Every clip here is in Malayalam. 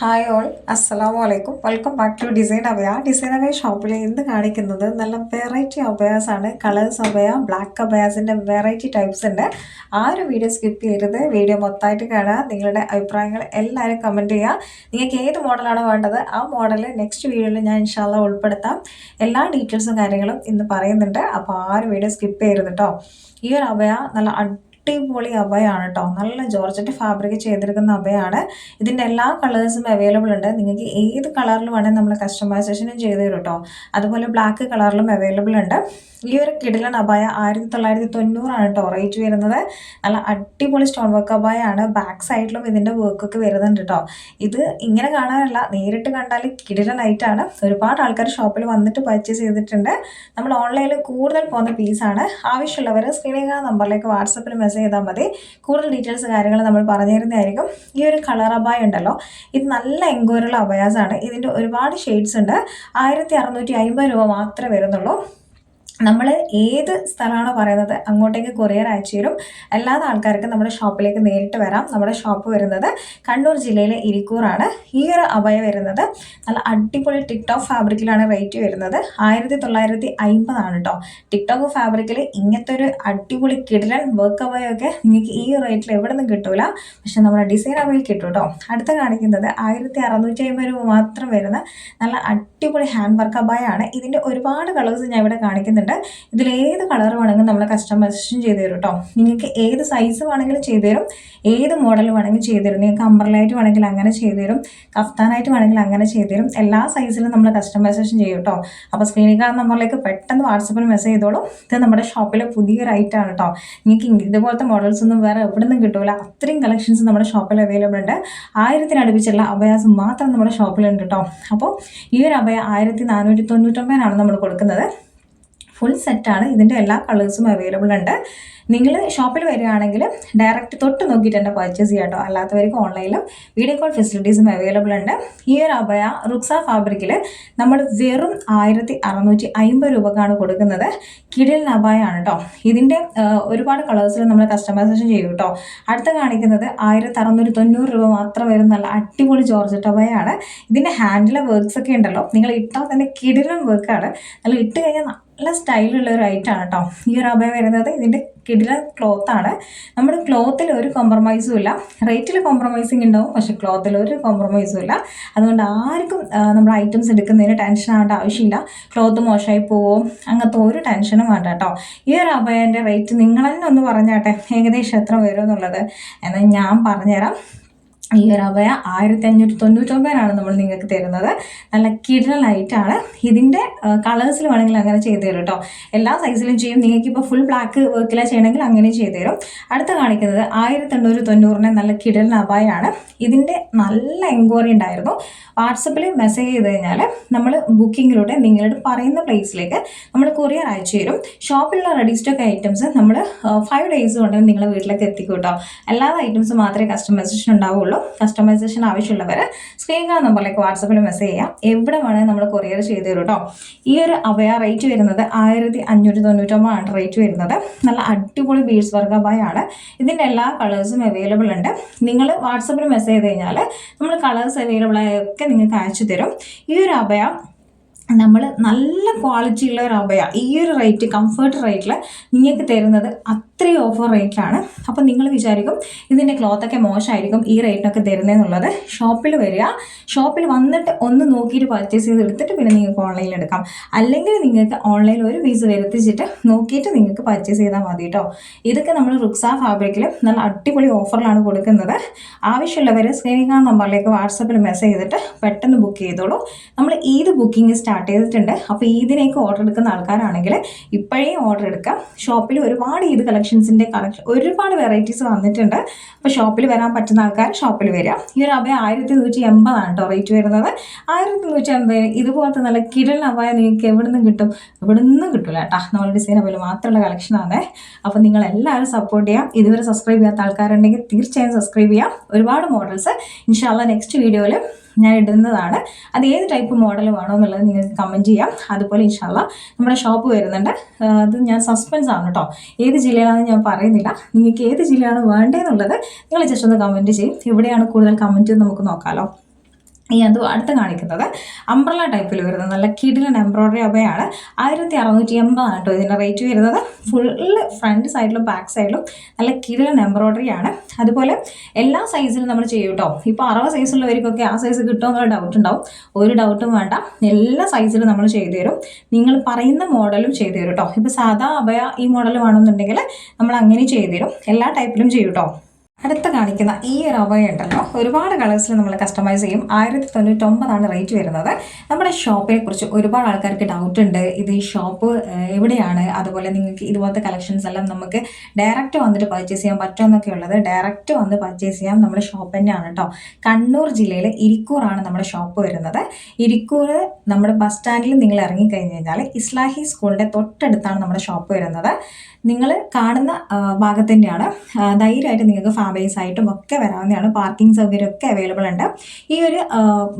ഹായ് ഓൾ അസ്സലാമു അലൈക്കും വെൽക്കം ബാക്ക് ടു ഡിസൈൻ അബയ ഡിസൈൻ അബയ ഷോപ്പിൽ ഇന്ന് കാണിക്കുന്നത്? നല്ല വെറൈറ്റി അബയാസ് ആണ്. കളേഴ്സ് അവയ ബ്ലാക്ക് അബയാസിന്റെ വെറൈറ്റി ടൈപ്സ് ഉണ്ട്. ആ ഒരു വീഡിയോ സ്കിപ്പ് ചെയ്യരുത് വീഡിയോ മൊത്തമായിട്ട് കാണുക. നിങ്ങളുടെ അഭിപ്രായങ്ങൾ എല്ലാവരും കമന്റ് ചെയ്യുക. നിങ്ങൾക്ക് ഏത് മോഡലാണ് വേണ്ടത് ആ മോഡൽ നെക്സ്റ്റ് വീഡിയോയിൽ ഞാൻ ഇൻഷാല്ല ഉൾപ്പെടുത്താം. എല്ലാ ഡീറ്റെയിൽസും കാര്യങ്ങളും ഇന്ന് പറയുന്നുണ്ട്. അപ്പോൾ ആ ഒരു വീഡിയോ സ്കിപ്പ് ചെയ്യരുത് കേട്ടോ ഈ ഒരു അബയ നല്ല അടിപൊളി അവയാണ് കേട്ടോ നല്ല ജോർജറ്റ് ഫാബ്രിക് ചെയ്തെടുക്കുന്ന അവയാണ്. ഇതിന്റെ എല്ലാ കളേഴ്സും അവൈലബിൾ ഉണ്ട്. നിങ്ങൾക്ക് ഏത് കളറിൽ വേണമെങ്കിൽ നമ്മൾ കസ്റ്റമൈസേഷനും ചെയ്ത് തരും കേട്ടോ അതുപോലെ ബ്ലാക്ക് കളറിലും അവൈലബിൾ ഉണ്ട്. ഈ ഒരു കിടിലൻ അബായ ആയിരത്തി തൊള്ളായിരത്തി തൊണ്ണൂറാണ് കേട്ടോ റേറ്റ് വരുന്നത്. നല്ല അടിപൊളി സ്റ്റോൺ വർക്ക് അബായാണ് ബാക്ക് സൈഡിലും ഇതിന്റെ വർക്കൊക്കെ വരുന്നുണ്ട് കേട്ടോ ഇത് ഇങ്ങനെ കാണാനല്ല നേരിട്ട് കണ്ടാൽ കിടിലനായിട്ടാണ് ഒരുപാട് ആൾക്കാർ ഷോപ്പിൽ വന്നിട്ട് പർച്ചേസ് ചെയ്തിട്ടുണ്ട്. നമ്മൾ ഓൺലൈനിൽ കൂടുതൽ പോകുന്ന പീസാണ് ആവശ്യമുള്ളവർ സ്ക്രീനിൽ നമ്പറിലേക്ക് വാട്സപ്പിൽ മെസ്സേജ് ചെയ്താൽ മതി. കൂടുതൽ ഡീറ്റെയിൽസ് കാര്യങ്ങൾ നമ്മൾ പറഞ്ഞു തരുന്നതായിരിക്കും ഈ ഒരു കളർ അബായ ഉണ്ടല്ലോ. ഇത് നല്ല എൻക്വയറുള്ള അബയാസാണ്. ഇതിന്റെ ഒരുപാട് ഷെയ്ഡ്സ് ഉണ്ട്. ആയിരത്തി അറുന്നൂറ്റി അമ്പത് രൂപ മാത്രമേ വരുന്നുള്ളൂ. നമ്മൾ ഏത് സ്ഥലമാണോ പറയുന്നത് അങ്ങോട്ടേക്ക് കൊറിയർ അയച്ചു തരും. അല്ലാതെ ആൾക്കാർക്ക് നമ്മുടെ ഷോപ്പിലേക്ക് നേരിട്ട് വരാം. നമ്മുടെ ഷോപ്പ് വരുന്നത് കണ്ണൂർ ജില്ലയിലെ ഇരിക്കൂറാണ്. ഈ ഒരു അഭയ വരുന്നത് നല്ല അടിപൊളി ടിക്ടോക്ക് ഫാബ്രിക്കിലാണ് റേറ്റ് വരുന്നത്. ആയിരത്തി തൊള്ളായിരത്തി അമ്പതാണ് കേട്ടോ ടിക്ടോക്ക് ഫാബ്രിക്കിൽ ഇങ്ങനത്തെ ഒരു അടിപൊളി കിടലൻ വർക്ക് അഭയൊക്കെ നിങ്ങൾക്ക് ഈ റേറ്റിൽ എവിടെ നിന്നും കിട്ടൂല. പക്ഷെ നമ്മുടെ ഡിസൈൻ അഭയിൽ കിട്ടും കേട്ടോ അടുത്ത കാണിക്കുന്നത് ആയിരത്തി അറുന്നൂറ്റി അമ്പത് രൂപ മാത്രം വരുന്ന നല്ല അടിപൊളി ഹാൻഡ് വർക്ക് അഭയാണ് ഇതിന്റെ ഒരുപാട് കളേഴ്സ് ഞാൻ ഇവിടെ കാണിക്കുന്നുണ്ട്. ഇതിൽ ഏത് കളർ വേണമെങ്കിലും നമ്മൾ കസ്റ്റമൈസേഷൻ ചെയ്ത് തരും കേട്ടോ നിങ്ങൾക്ക് ഏത് സൈസ് വേണമെങ്കിലും ചെയ്തു തരും. ഏത് മോഡൽ വേണമെങ്കിലും ചെയ്തു തരും. നിങ്ങൾക്ക് അമ്പർലൈറ്റ് വേണമെങ്കിൽ അങ്ങനെ ചെയ്തു തരും. കഫ്താനായിട്ട് വേണമെങ്കിൽ അങ്ങനെ ചെയ്തു തരും. എല്ലാ സൈസിലും നമ്മൾ കസ്റ്റമൈസേഷൻ ചെയ്യും കേട്ടോ അപ്പോൾ സ്ക്രീനിൽ കാണുന്ന നമ്പറിലേക്ക് പെട്ടെന്ന് വാട്സപ്പിൽ മെസ്സേജ് ചെയ്തോളൂ. ഇത് നമ്മുടെ ഷോപ്പിലെ പുതിയൊരു ഐറ്റം ആണ് കേട്ടോ നിങ്ങൾക്ക് ഇതുപോലത്തെ മോഡൽസ് ഒന്നും വേറെ എവിടെ നിന്നും കിട്ടില്ല അത്രയും കളക്ഷൻസ് നമ്മുടെ ഷോപ്പിൽ അവൈലബിൾ ഉണ്ട്. ആയിരത്തിനടുപ്പിച്ചുള്ള അഭയാസം മാത്രം നമ്മുടെ ഷോപ്പിലുണ്ട് കേട്ടോ അപ്പോൾ ഈ ഒരു അഭയ ആയിരത്തി നാനൂറ്റി തൊണ്ണൂറ്റൊമ്പതിനാണ് നമ്മൾ കൊടുക്കുന്നത്. ഫുൾ സെറ്റാണ് ഇതിന്റെ എല്ലാ കളേഴ്സും അവൈലബിൾ ഉണ്ട്. നിങ്ങൾ ഷോപ്പിൽ വരികയാണെങ്കിൽ ഡയറക്റ്റ് തൊട്ട് നോക്കിയിട്ട് തന്നെ പർച്ചേസ് ചെയ്യാം കേട്ടോ അല്ലാത്തവർക്ക് ഓൺലൈനിലും വീഡിയോ കോൾ ഫെസിലിറ്റീസും അവൈലബിൾ ഉണ്ട്. ഈ ഒരു അഭയ റുക്സ ഫാബ്രിക്കിൽ നമ്മൾ വെറും ആയിരത്തി അറുന്നൂറ്റി അമ്പത് രൂപക്കാണ് കൊടുക്കുന്നത്. കിടിൽ നബായാണ് കേട്ടോ ഇതിന്റെ ഒരുപാട് കളേഴ്സിൽ നമ്മൾ കസ്റ്റമൈസേഷൻ ചെയ്യും കേട്ടോ അടുത്ത കാണിക്കുന്നത് ആയിരത്തി അറുന്നൂറ്റി തൊണ്ണൂറ് രൂപ മാത്രം വരുന്ന നല്ല അടിപൊളി ജോർജറ്റ് അഭയാണ്. ഇതിന്റെ ഹാൻഡിലെ വർക്ക്സ് ഒക്കെ ഉണ്ടല്ലോ. നിങ്ങൾ ഇട്ടാൽ തന്നെ കിടിലൻ വർക്കാണ് നല്ല ഇട്ട് കഴിഞ്ഞാൽ നല്ല സ്റ്റൈലുള്ള ഒരു ഐറ്റാണ് കേട്ടോ ഈ ഒരു അഭയം വരുന്നത്. ഇതിന്റെ കിടില ക്ലോത്താണ് നമ്മുടെ ക്ലോത്തിൽ ഒരു കോംപ്രമൈസും ഇല്ല. റേറ്റിൽ കോംപ്രമൈസിങ് ഉണ്ടാവും പക്ഷെ ക്ലോത്തിൽ ഒരു കോംപ്രമൈസും ഇല്ല. അതുകൊണ്ട് ആർക്കും നമ്മൾ ഐറ്റംസ് എടുക്കുന്നതിന് ടെൻഷൻ ആവേണ്ട ആവശ്യമില്ല. ക്ലോത്ത് മോശമായി പോവോ അങ്ങനത്തെ ഒരു ടെൻഷനും വേണ്ട കേട്ടോ ഈ ഒരു അഭയന്റെ റേറ്റ് നിങ്ങൾ തന്നെ ഒന്ന് പറഞ്ഞാട്ടെ ഏകദേശം എത്ര വരും എന്നുള്ളത് എന്നാൽ ഞാൻ പറഞ്ഞുതരാം. ഈ അവയ ആയിരത്തി അഞ്ഞൂറ്റി തൊണ്ണൂറ്റൊമ്പതിനാണ് നമ്മൾ നിങ്ങൾക്ക് തരുന്നത്. നല്ല കിടലായിട്ടാണ് ഇതിന്റെ കളേഴ്സിൽ വേണമെങ്കിൽ അങ്ങനെ ചെയ്തു തരും കേട്ടോ എല്ലാ സൈസിലും ചെയ്യും. നിങ്ങൾക്ക് ഇപ്പോൾ ഫുൾ ബ്ലാക്ക് വർക്കില ചെയ്യണമെങ്കിൽ അങ്ങനെ ചെയ്തു തരും. അടുത്ത കാണിക്കുന്നത് ആയിരത്തി എണ്ണൂറ് തൊണ്ണൂറിന് നല്ല കിടൽ അവയാണ് ഇതിന്റെ നല്ല എൻക്വയറി ഉണ്ടായിരുന്നു. വാട്സപ്പിൽ മെസ്സേജ് ചെയ്ത് കഴിഞ്ഞാൽ നമ്മൾ ബുക്കിങ്ങിലൂടെ നിങ്ങളുടെ പറയുന്ന പ്ലേസിലേക്ക് നമ്മൾ കൊറിയർ അയച്ചു തരും. ഷോപ്പിലുള്ള റെഡി സ്റ്റോക്ക് ഐറ്റംസ് നമ്മൾ ഫൈവ് ഡേയ്സ് കൊണ്ട് നിങ്ങളുടെ വീട്ടിലേക്ക് എത്തിക്കും കേട്ടോ എല്ലാ ഐറ്റംസും മാത്രമേ കസ്റ്റമൈസേഷൻ ഉണ്ടാവുള്ളൂ. കസ്റ്റമൈസേഷൻ ആവശ്യമുള്ളവർ സ്ക്രീൻ കാണുന്ന നമ്പറിലേക്ക് വാട്സപ്പിൽ മെസ്സേജ് ചെയ്യാം. എവിടെ വേണമെങ്കിൽ നമ്മൾ കൊറിയർ ചെയ്ത് തരും കേട്ടോ ഈ ഒരു അവയ റേറ്റ് വരുന്നത് ആയിരത്തി അഞ്ഞൂറ്റി തൊണ്ണൂറ്റൊമ്പതാണ് റേറ്റ് വരുന്നത്. നല്ല അടിപൊളി ബീഡ്സ് വർഗ ആണ്. ഇതിന്റെ എല്ലാ കളേഴ്സും അവൈലബിൾ ഉണ്ട്. നിങ്ങൾ വാട്സപ്പിൽ മെസ്സേജ് ചെയ്ത് കഴിഞ്ഞാൽ നമ്മൾ കളേഴ്സ് അവൈലബിൾ ആയൊക്കെ നിങ്ങൾക്ക് അയച്ചു തരും. ഈ ഒരു അഭയ നമ്മൾ നല്ല ക്വാളിറ്റി ഉള്ള ഒരു അവയ. ഈ ഒരു റേറ്റ് കംഫർട്ട് റേറ്റിൽ നിങ്ങൾക്ക് തരുന്നത് അത്രയും ഓഫർ റേറ്റിലാണ് അപ്പോൾ നിങ്ങൾ വിചാരിക്കും ഇതിന്റെ ക്ലോത്തൊക്കെ മോശമായിരിക്കും ഈ റേറ്റിനൊക്കെ തരുന്നതെന്നുള്ളത് ഷോപ്പിൽ വരിക. ഷോപ്പിൽ വന്നിട്ട് ഒന്ന് നോക്കിയിട്ട് പർച്ചേസ് ചെയ്ത് എടുത്തിട്ട് പിന്നെ നിങ്ങൾക്ക് ഓൺലൈനിൽ എടുക്കാം. അല്ലെങ്കിൽ നിങ്ങൾക്ക് ഓൺലൈനിൽ ഒരു പീസ് വരുത്തിച്ചിട്ട് നോക്കിയിട്ട് നിങ്ങൾക്ക് പർച്ചേസ് ചെയ്താൽ മതി കേട്ടോ ഇതൊക്കെ നമ്മൾ റുക്സ ഫാബ്രിക്കിൽ നല്ല അടിപൊളി ഓഫറിലാണ് കൊടുക്കുന്നത്. ആവശ്യമുള്ളവർ സ്ക്രീനിങ് നമ്പറിലേക്ക് വാട്സപ്പിൽ മെസ്സേജ് ചെയ്തിട്ട് പെട്ടെന്ന് ബുക്ക് ചെയ്തോളൂ. നമ്മൾ ഏത് ബുക്കിംഗ് സ്റ്റാർട്ട് സ്റ്റാർട്ട് ചെയ്തിട്ടുണ്ട്. അപ്പോൾ ഈദിനേക്ക് ഓർഡർ എടുക്കുന്ന ആൾക്കാരാണെങ്കിൽ ഇപ്പോഴേ ഓർഡർ എടുക്കാം. ഷോപ്പിൽ ഒരുപാട് ഈദ് കളക്ഷൻസിന്റെ കളക്ഷൻ ഒരുപാട് വെറൈറ്റീസ് വന്നിട്ടുണ്ട്. അപ്പോൾ ഷോപ്പിൽ വരാൻ പറ്റുന്ന ആൾക്കാർ ഷോപ്പിൽ വരിക. ഈ ഒരു അഭയ ആയിരത്തി നൂറ്റി എൺപതാണ് കേട്ടോ റേറ്റ് വരുന്നത്. ആയിരത്തി നൂറ്റി എൺപത് ഇതുപോലത്തെ നല്ല കിടൽ അഭയ നിങ്ങൾക്ക് എവിടെ നിന്നും കിട്ടും? എവിടെ നിന്നും കിട്ടില്ല കേട്ടോ നമ്മൾ ഡിസൈൻ പോലെ മാത്രമുള്ള കളക്ഷനാണ് അപ്പോൾ നിങ്ങൾ എല്ലാവരും സപ്പോർട്ട് ചെയ്യാം. ഇതുവരെ സബ്സ്ക്രൈബ് ചെയ്യാത്ത ആൾക്കാരുണ്ടെങ്കിൽ തീർച്ചയായും സബ്സ്ക്രൈബ് ചെയ്യാം. ഒരുപാട് മോഡൽസ് ഇൻഷാല്ല നെക്സ്റ്റ് വീഡിയോയിൽ ഞാൻ ഇടുന്നതാണ്. അത് ഏത് ടൈപ്പ് മോഡൽ വേണോ എന്നുള്ളത് നിങ്ങൾക്ക് കമന്റ് ചെയ്യാം. അതുപോലെ ഇൻഷാല്ല നമ്മുടെ ഷോപ്പ് വരുന്നുണ്ട്. അത് ഞാൻ സസ്പെൻസ് ആണ് കേട്ടോ ഏത് ജില്ലയിലാണെന്ന് ഞാൻ പറയുന്നില്ല. നിങ്ങൾക്ക് ഏത് ജില്ലയാണ് വേണ്ടതെന്നുള്ളത് നിങ്ങൾ ജസ്റ്റ് ഒന്ന് കമന്റ് ചെയ്യും. എവിടെയാണ് കൂടുതൽ കമന്റ് നമുക്ക് നോക്കാമല്ലോ ഈ അത് അടുത്ത് കാണിക്കുന്നത് അംബ്രല ടൈപ്പിൽ വരുന്നത്. നല്ല കിടിലൻ എംബ്രോയ്ഡറി അവയാണ്. ആയിരത്തി അറുന്നൂറ്റി എൺപതാണ് കേട്ടോ ഇതിന്റെ റേറ്റ് വരുന്നത്. ഫുള്ള് ഫ്രണ്ട് സൈഡിലും ബാക്ക് സൈഡിലും നല്ല കിടിലൻ എംബ്രോയ്ഡറി ആണ്. അതുപോലെ എല്ലാ സൈസിലും നമ്മൾ ചെയ്യും കേട്ടോ. ഇപ്പോൾ അറുപത് സൈസുള്ളവർക്കൊക്കെ ആ സൈസ് കിട്ടുമോ എന്നുള്ള ഡൗട്ട് ഉണ്ടാവും. ഒരു ഡൗട്ടും വേണ്ട. എല്ലാ സൈസിലും നമ്മൾ ചെയ്തു തരും. നിങ്ങൾ പറയുന്ന മോഡലും ചെയ്തു തരും കേട്ടോ. ഇപ്പോൾ സാധാ അഭയ ഈ മോഡൽ വേണമെന്നുണ്ടെങ്കിൽ നമ്മൾ അങ്ങനെ ചെയ്തു തരും. എല്ലാ ടൈപ്പിലും ചെയ്യും കേട്ടോ. അടുത്ത കാണിക്കുന്ന ഈ ഒരു അവയ ഉണ്ടല്ലോ ഒരുപാട് കളേഴ്സിൽ നമ്മൾ കസ്റ്റമൈസ് ചെയ്യും. ആയിരത്തി തൊണ്ണൂറ്റൊമ്പതാണ് റേറ്റ് വരുന്നത്. നമ്മുടെ ഷോപ്പിനെ കുറിച്ച് ഒരുപാട് ആൾക്കാർക്ക് ഡൗട്ട് ഉണ്ട്. ഇത് ഈ ഷോപ്പ് എവിടെയാണ്? അതുപോലെ നിങ്ങൾക്ക് ഇതുപോലത്തെ കളക്ഷൻസ് എല്ലാം നമുക്ക് ഡയറക്റ്റ് വന്നിട്ട് പർച്ചേസ് ചെയ്യാൻ പറ്റുമെന്നൊക്കെ ഉള്ളത് ഡയറക്റ്റ് വന്ന് പർച്ചേസ് ചെയ്യാം നമ്മുടെ ഷോപ്പ് തന്നെയാണ് കേട്ടോ കണ്ണൂർ ജില്ലയിൽ ഇരിക്കൂറാണ് നമ്മുടെ ഷോപ്പ് വരുന്നത്. ഇരിക്കൂർ നമ്മുടെ ബസ് സ്റ്റാൻഡിൽ നിങ്ങൾ ഇറങ്ങിക്കഴിഞ്ഞ് കഴിഞ്ഞാൽ ഇസ്ലാഹി സ്കൂളിന്റെ തൊട്ടടുത്താണ് നമ്മുടെ ഷോപ്പ് വരുന്നത്. നിങ്ങൾ കാണുന്ന ഭാഗത്ത് തന്നെയാണ്. ധൈര്യമായിട്ട് നിങ്ങൾക്ക് ഫാമിലീസ് ആയിട്ടും ഒക്കെ വരാവുന്നതാണ്. പാർക്കിംഗ് സൗകര്യം ഒക്കെ അവൈലബിൾ ഉണ്ട്. ഈ ഒരു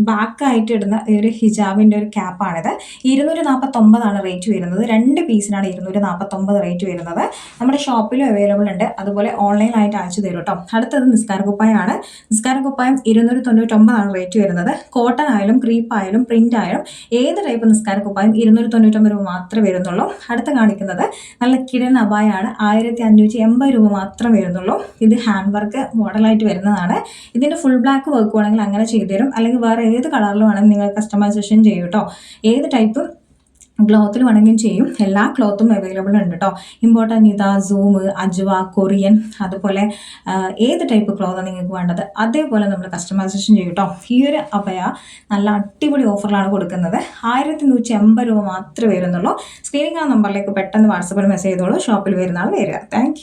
ബാക്കായിട്ട് ഇടുന്ന ഈ ഒരു ഹിജാബിന്റെ ഒരു ക്യാപ്പാണിത് ഇരുന്നൂറ്റി നാൽപ്പത്തൊമ്പതാണ് റേറ്റ് വരുന്നത്. രണ്ട് പീസിനാണ് ഇരുന്നൂറ്റി നാൽപ്പത്തൊമ്പത് റേറ്റ് വരുന്നത്. നമ്മുടെ ഷോപ്പിലും അവൈലബിൾ ഉണ്ട്. അതുപോലെ ഓൺലൈനായിട്ട് അയച്ചു തരും കേട്ടോ അടുത്തത് നിസ്കാര കുപ്പായമാണ് നിസ്കാര കുപ്പായം ഇരുന്നൂറ്റി തൊണ്ണൂറ്റൊമ്പതാണ് റേറ്റ് വരുന്നത്. കോട്ടൺ ആയാലും ക്രീപ്പ് ആയാലും പ്രിന്റ് ആയാലും ഏത് ടൈപ്പ് നിസ്കാര കുപ്പായം ഇരുന്നൂറ്റി തൊണ്ണൂറ്റൊമ്പത് രൂപ മാത്രമേ വരുന്നുള്ളൂ. അടുത്ത് കാണിക്കുന്നത് നല്ല കിടൻ അബായാണ് ആയിരത്തി അഞ്ഞൂറ്റി എൺപത് രൂപ മാത്രമേ വരുന്നുള്ളൂ. ഇത് ഹാൻഡ് വർക്ക് മോഡലായിട്ട് വരുന്നതാണ്. ഇതിന്റെ ഫുൾ ബ്ലാക്ക് വർക്ക് വേണമെങ്കിൽ അങ്ങനെ ചെയ്തു തരും അല്ലെങ്കിൽ വേറെ ഏത് കളറിൽ വേണമെങ്കിൽ നിങ്ങൾ കസ്റ്റമൈസേഷൻ ചെയ്യും കേട്ടോ ഏത് ടൈപ്പ് ക്ലോത്തിൽ വേണമെങ്കിലും ചെയ്യും. എല്ലാ ക്ലോത്തും അവൈലബിൾ ഉണ്ട് കേട്ടോ ഇതാ സൂം അജ്വ കൊറിയൻ അതുപോലെ ഏത് ടൈപ്പ് ക്ലോത്താണ് നിങ്ങൾക്ക് വേണ്ടത്? അതേപോലെ നമ്മൾ കസ്റ്റമൈസേഷൻ ചെയ്യും കേട്ടോ ഈ ഒരു അഭയ നല്ല അടിപൊളി ഓഫറിലാണ് കൊടുക്കുന്നത്. ആയിരത്തി നൂറ്റി എൺപത് രൂപ മാത്രമേ വരുന്നുള്ളൂ. സ്ക്രീനിങ് ആ നമ്പറിലേക്ക് പെട്ടെന്ന് വാട്സപ്പിൽ മെസ്സേജ് ചെയ്തോളൂ. ഷോപ്പിൽ വരുന്ന ആൾ വരിക. താങ്ക്